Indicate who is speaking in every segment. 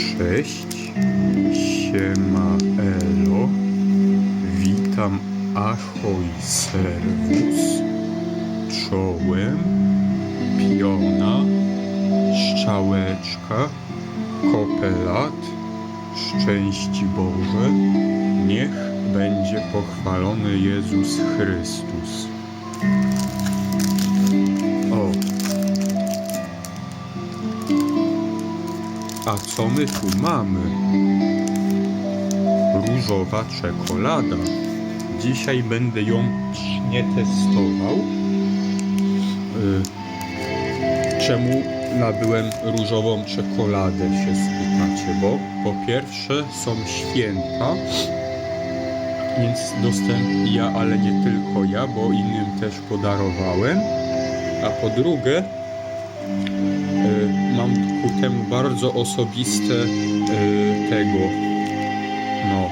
Speaker 1: Cześć, siema elo, witam ahoj serwus, czołem, piona, szczałeczka, kopelat, szczęści Boże, niech będzie pochwalony Jezus Chrystus. A co my tu mamy? Różowa czekolada. Dzisiaj będę ją nie testował. Y, Czemu nabyłem różową czekoladę się spytacie? Bo po pierwsze są święta, więc dostęp ja, ale nie tylko ja, bo innym też podarowałem. A po drugie, y, mam ku temu bardzo osobiste y, tego, no,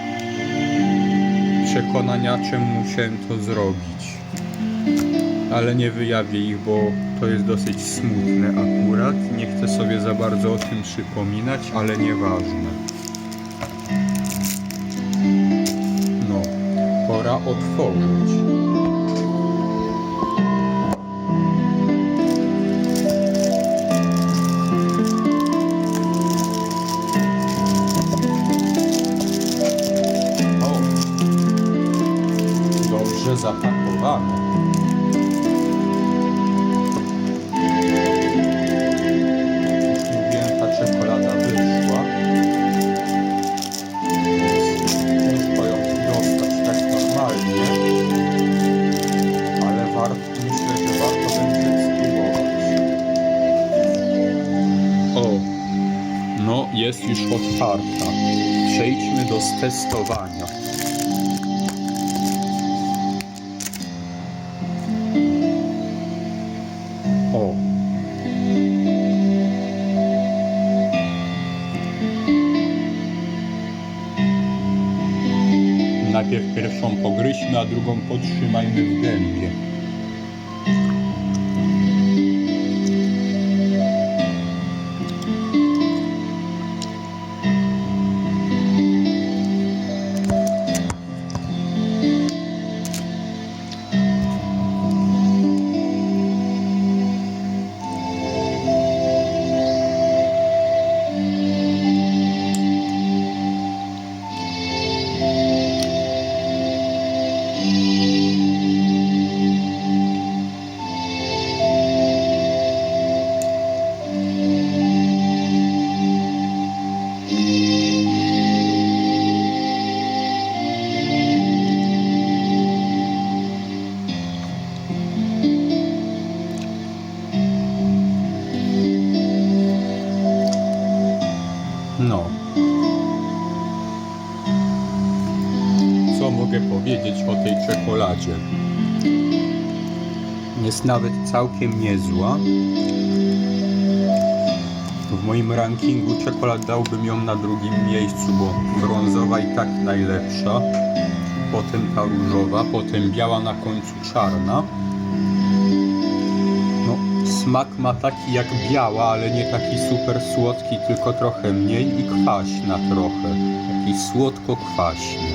Speaker 1: przekonania, czemu musiałem to zrobić. Ale nie wyjawię ich, bo to jest dosyć smutne akurat. Nie chcę sobie za bardzo o tym przypominać, ale nieważne. No, pora otworzyć. Jest już otwarta. Przejdźmy do testowania. O. Najpierw pierwszą pogryźmy, a drugą podtrzymajmy w gębie. Co mogę powiedzieć o tej czekoladzie? Jest nawet całkiem niezła. W moim rankingu czekolad dałbym ją na drugim miejscu, bo brązowa i tak najlepsza. Potem ta różowa, potem biała na końcu czarna. Smak ma taki jak biała, ale nie taki super słodki, tylko trochę mniej i kwaśna trochę. Taki słodko-kwaśny.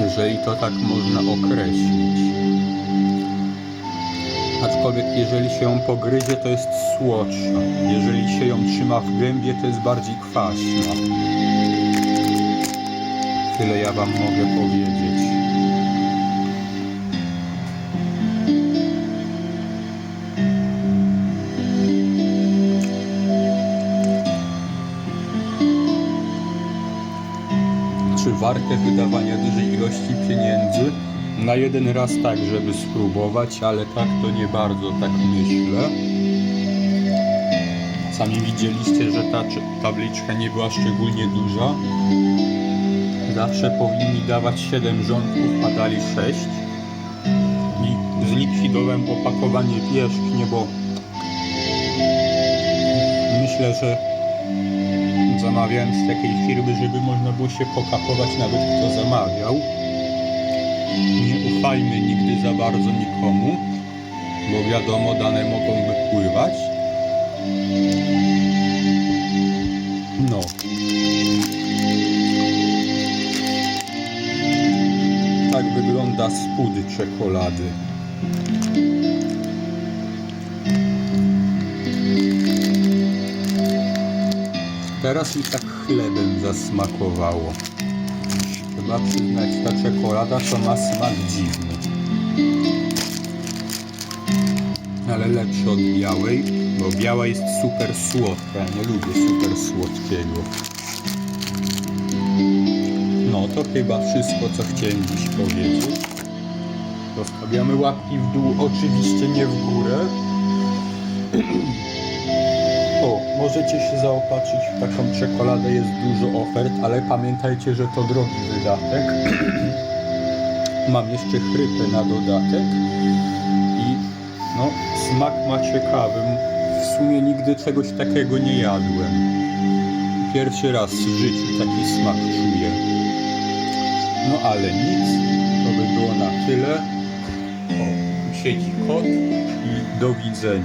Speaker 1: Jeżeli to tak można określić. Aczkolwiek jeżeli się ją pogryzie, to jest słodsza. Jeżeli się ją trzyma w gębie, to jest bardziej kwaśna. Tyle ja wam mogę powiedzieć. Warte wydawania dużej ilości pieniędzy? Na jeden raz tak, żeby spróbować, ale tak to nie bardzo, tak myślę. Sami widzieliście, że ta tabliczka nie była szczególnie duża. Zawsze powinni dawać 7 rządków, a dali 6. I zlikwidowałem opakowanie wierzchnie, bo myślę, że zamawiałem z takiej firmy, żeby można było się pokapować nawet kto zamawiał. Nie ufajmy nigdy za bardzo nikomu, bo wiadomo, dane mogą wypływać. No. Tak wygląda spód czekolady. Teraz mi tak chlebem zasmakowało. Trzeba przyznać, ta czekolada to ma smak dziwny. Ale lepszy od białej, bo biała jest super słodka. Ja nie lubię super słodkiego. No to chyba wszystko, co chciałem dziś powiedzieć. Zostawiamy łapki w dół, oczywiście nie w górę. Możecie się zaopatrzyć w taką czekoladę, jest dużo ofert, ale pamiętajcie, że to drogi wydatek. Mam jeszcze chrypę na dodatek i no, smak ma ciekawy. W sumie nigdy czegoś takiego nie jadłem. Pierwszy raz w życiu taki smak czuję. No ale nic, to by było na tyle. O, siedzi kot i do widzenia.